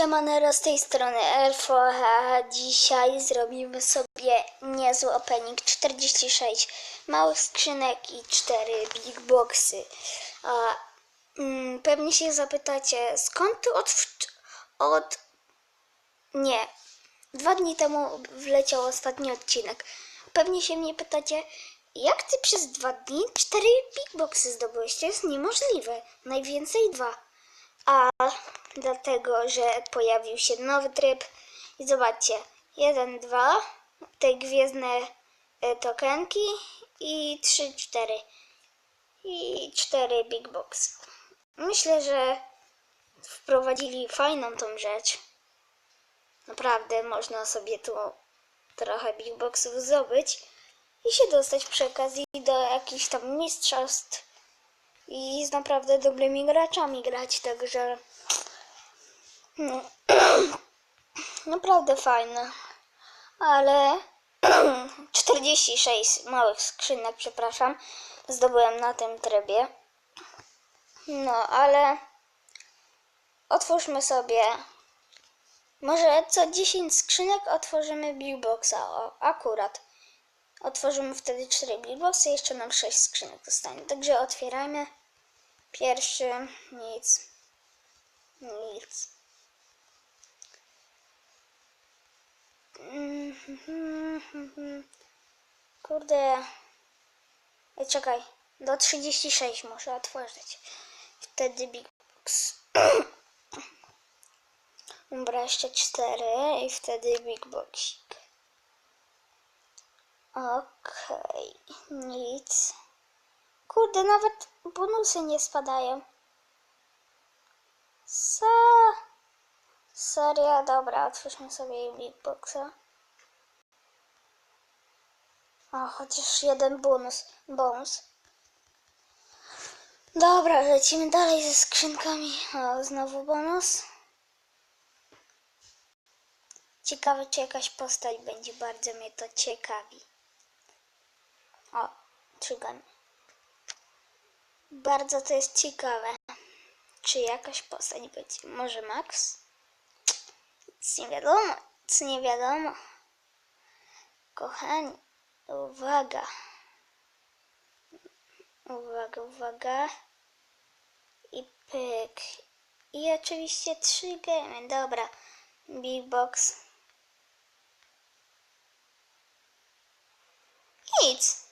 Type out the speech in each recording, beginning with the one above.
Siemanero, z tej strony Elfo, a dzisiaj zrobimy sobie niezły opening 46 małych skrzynek i 4 big boxy. A, mm, pewnie się zapytacie, skąd tu od, od... Nie, dwa dni temu wleciał ostatni odcinek. Pewnie się mnie pytacie, jak ty przez dwa dni cztery big boxy zdobyłeś? To jest niemożliwe. Najwięcej dwa. A dlatego, że pojawił się nowy tryb i zobaczcie, 1, 2, te gwiezdne e, tokenki i 3, 4 i 4 big box. Myślę, że wprowadzili fajną tą rzecz. Naprawdę można sobie tu trochę big boxów zdobyć i się dostać przy okazji do jakichś tam mistrzostw i z naprawdę dobrymi graczami grać, także no, naprawdę fajne. Ale 46 małych skrzynek, przepraszam, zdobyłem na tym trybie. No, ale otwórzmy sobie może co 10 skrzynek otworzymy Big Boxa, o, akurat. Otworzymy wtedy 4 Big Boxy, jeszcze nam 6 skrzynek zostanie. Także otwierajmy. Pierwszy, nic. Nic. Kurde. Ej, czekaj. Do 36 muszę otworzyć. Wtedy Big Box. Dobra, jeszcze 4 i wtedy Big Boxik. Okej, nic. Kurde, nawet bonusy nie spadają. Se... Serio? Dobra, otwórzmy sobie Big Boxa. O, chociaż jeden bonus. Bonus. Dobra, lecimy dalej ze skrzynkami. O, znowu bonus. Ciekawe, czy jakaś postać będzie. Bardzo mnie to ciekawi. O, Trigon. Bardzo to jest ciekawe. Czy jakaś postać będzie? Może Max? Nic nie wiadomo. Nic nie wiadomo. Kochani, uwaga. Uwaga, uwaga. I pyk. I oczywiście trzy gemy. Dobra. Big box. Nic.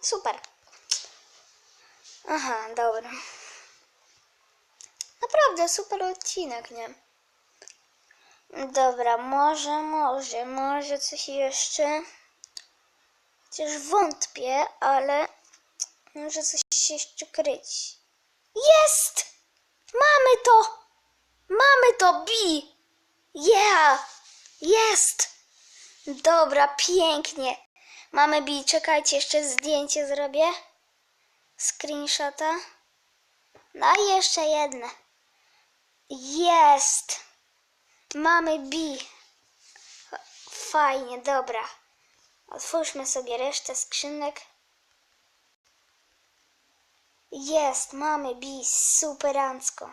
Super. Aha, dobra. Naprawdę super odcinek, nie? Dobra, może, może, może coś jeszcze. Chociaż wątpię, ale może coś się jeszcze kryć. Jest! Mamy to! Mamy to, Bi! Yeah! Jest! Dobra, pięknie. Mamy Bi, czekajcie, jeszcze zdjęcie zrobię. Screenshota. No i jeszcze jedne. Jest! Mamy B. Fajnie, dobra. Otwórzmy sobie resztę skrzynek. Jest, mamy B, superancko.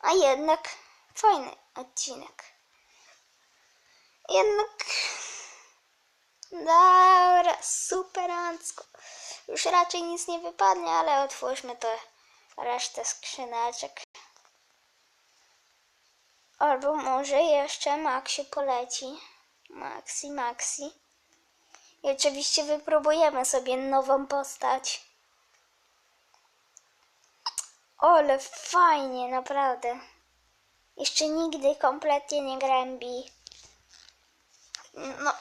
A jednak fajny odcinek. Jednak... Dobra, superancko. Już raczej nic nie wypadnie, ale otwórzmy to resztę skrzyneczek. Albo może jeszcze Maxiu poleci. Maxi, Maxi. I oczywiście wypróbujemy sobie nową postać. Ale fajnie, naprawdę. Jeszcze nigdy kompletnie nie grałem B. No,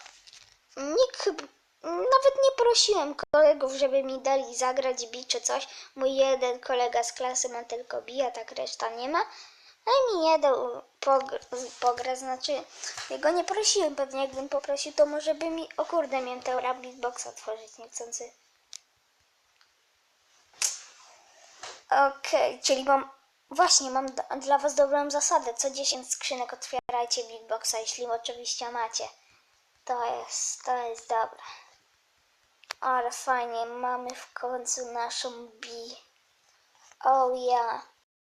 nikt. Nawet nie prosiłem kolegów, żeby mi dali zagrać B czy coś. Mój jeden kolega z klasy ma tylko B, a tak reszta nie ma. No i mi nie dał pograć, znaczy jego nie prosiłem, pewnie jakbym poprosił, to może by mi, o kurde, miałem tę Rabbit Box otworzyć niechcący. Okej, czyli mam, właśnie mam dla was dobrą zasadę, co 10 skrzynek otwierajcie Big Boxa, jeśli oczywiście macie. To jest, to jest dobre. Ale fajnie, mamy w końcu naszą B. Oh. Yeah.